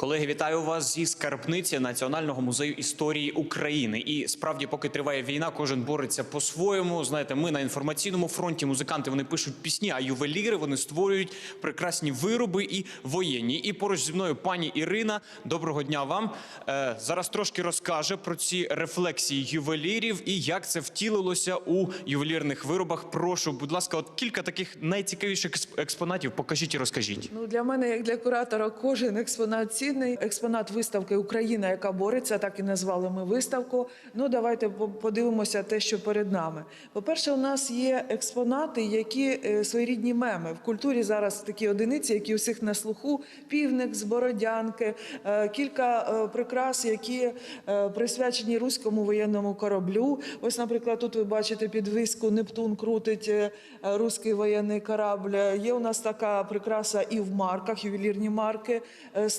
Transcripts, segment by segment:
Колеги, вітаю вас зі скарбниці Національного музею історії України. І справді, поки триває війна, кожен бореться по-своєму. Знаєте, ми на інформаційному фронті музиканти вони пишуть пісні, а ювеліри вони створюють прекрасні вироби і воєнні. І поруч зі мною пані Ірина. Доброго дня вам. Е, зараз трошки розкаже про ці рефлексії ювелірів і як це втілилося у ювелірних виробах. Прошу, будь ласка, от кілька таких найцікавіших експонатів. Покажіть і розкажіть. Ну для мене, як для куратора, кожен експонат цінний. Експонат виставки Україна, яка бореться, так і назвали ми виставку. Ну давайте подивимося те, що перед нами. По-перше, у нас є експонати, які е, своєрідні меми. В культурі зараз такі одиниці, які у всіх на слуху: півник з бородянки, е, кілька е, прикрас, які присвячені руському воєнному кораблю. Ось, наприклад, тут ви бачите підвиску Нептун крутить руський воєнний корабль. Є у нас така прикраса і в марках, ювелірні марки е,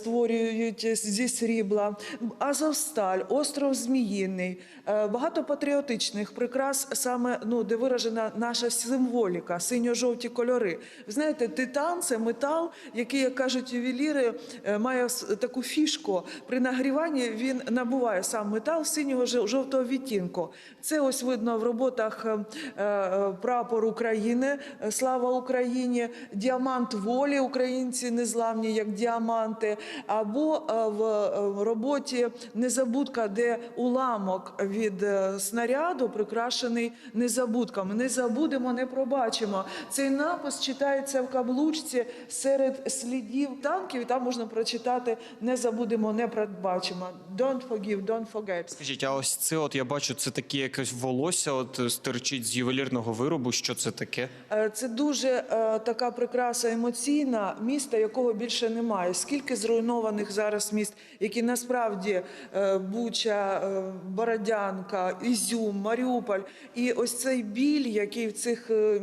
створюють зі срібла. Азовсталь, остров Зміїний, е, багато патріотичних прикрас, саме ну де виражена наша символіка, синьо-жовті кольори. Ви знаєте, титан це метал, який, як кажуть ювеліри, е, має таку фішку. При нагріванні він набуває сам метал синього жовтого відтінку. Це ось видно в роботах е, прапор України, слава Україні, діамант волі, українці незламні, як діаманти, або е, в е, роботі незабудка, де уламок від е, снаряду прикрашений незабудками. Не забудемо, не пробачимо. Цей напис читається в каблучці серед слідів танків. і Там можна прочитати не забудемо, не пробачимо. Don't forgive, don't forget. Скажіть, а ось це, от я бачу, це таке якесь волосся, от е, стирчить з ювелірного виробу. Що це таке? Е, Це дуже е, така прикраса емоційна міста, якого більше немає. Скільки зруйнованих зараз міст, які насправді е, Буча, е, Бородянка, Ізюм, Маріуполь. І ось цей біль, який в цих е,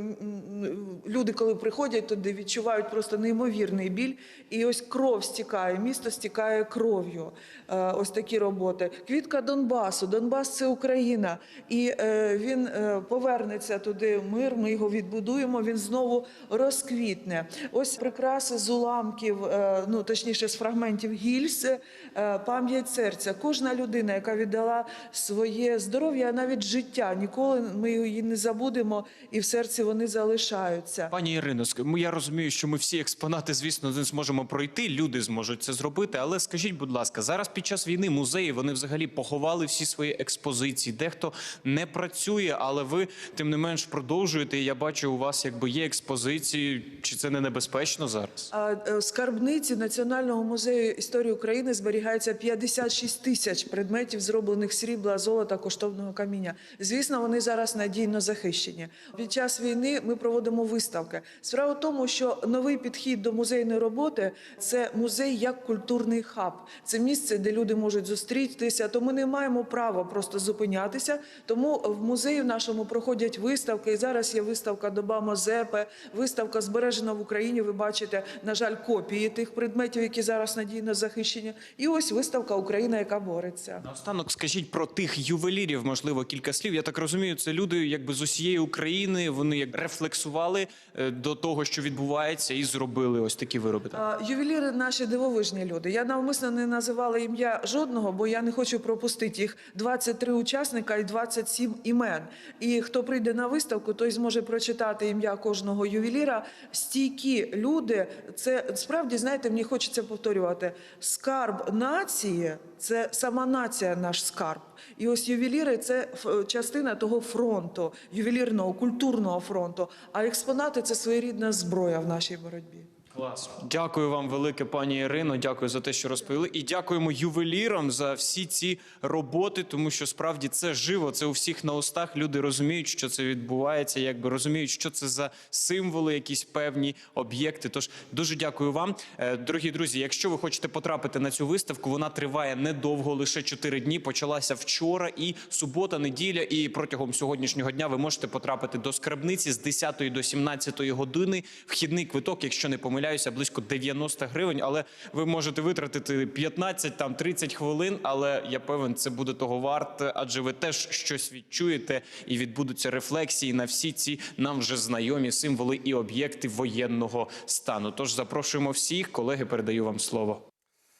люди, коли приходять туди, відчувають просто неймовірний біль. І ось кров стікає, місто стікає кров'ю. Ось такі роботи. Квітка Донбасу. Донбас це Україна. І він повернеться туди мир. Ми його відбудуємо. Він знову розквітне. Ось прикраси з уламків, ну точніше, з фрагментів гільз, е, пам'ять серця. Кожна людина, яка віддала своє здоров'я, а навіть життя, ніколи ми її не забудемо, і в серці вони залишаються. Пані Ірино, я розумію, що ми всі експонати, звісно, не зможемо пройти. Люди зможуть це зробити. Але скажіть, будь ласка, зараз під час війни музеї вони взагалі поховали всі свої експозиції. Дехто не працює, але ви тим не менш продовжуєте. І я бачу, у вас якби є експозиції. Чи це не небезпечно зараз? А е, скарбниці Національного музею історії України зберігається 56 тисяч предметів, зроблених срібла, золота, коштовного каміння. Звісно, вони зараз надійно захищені. Під час війни ми проводимо виставки. Справа в тому, що новий підхід до музейної роботи це музей як культурний хаб. Це місце, де люди можуть зустрітися. То ми не маємо права просто зупинятися. Тому в музеї в нашому проходять виставки. І зараз є виставка Доба Мозепи, виставка збережена в Україні. Ви бачите, на жаль, копії тих предметів, які зараз надійно захищені. І ось виставка Україна, яка бореться. Наостанок скажіть про тих ювелірів, можливо, кілька слів. Я так розумію, це люди, якби з усієї України. Вони як рефлексували е, до того, що відбувається, і зробили ось такі вироби. А, Ювеліри наші дивовижні люди. Я навмисно не називала ім'я жодного, бо я не хочу пропустити їх 23 учасника і 27 імен. І хто прийде на виставку, той зможе прочитати ім'я кожного ювеліра. Стійкі люди, це справді знаєте, мені хочеться повторювати. Скарб нації це сама нація, наш скарб. І ось ювеліри це ф- частина того фронту, ювелірного культурного фронту. А експонати це своєрідна зброя в нашій боротьбі. Клас. Дякую вам велике, пані Ірино. Дякую за те, що розповіли. І дякуємо ювелірам за всі ці роботи, тому що справді це живо, це у всіх на устах. Люди розуміють, що це відбувається, якби розуміють, що це за символи, якісь певні об'єкти. Тож дуже дякую вам, Е, дорогі друзі. Якщо ви хочете потрапити на цю виставку, вона триває недовго, лише 4 дні. Почалася вчора і субота, неділя. І протягом сьогоднішнього дня ви можете потрапити до скарбниці з 10 до 17 години. Вхідний квиток, якщо не помиляюся, близько 90 гривень. Але ви можете витратити 15 там 30 хвилин. Але я певен, це буде того варте, адже ви теж щось відчуєте і відбудуться рефлексії на всі ці нам вже знайомі символи і об'єкти воєнного стану. Тож запрошуємо всіх, колеги, передаю вам слово.